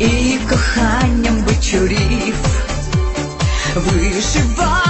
і коханням вечорів. Вишивай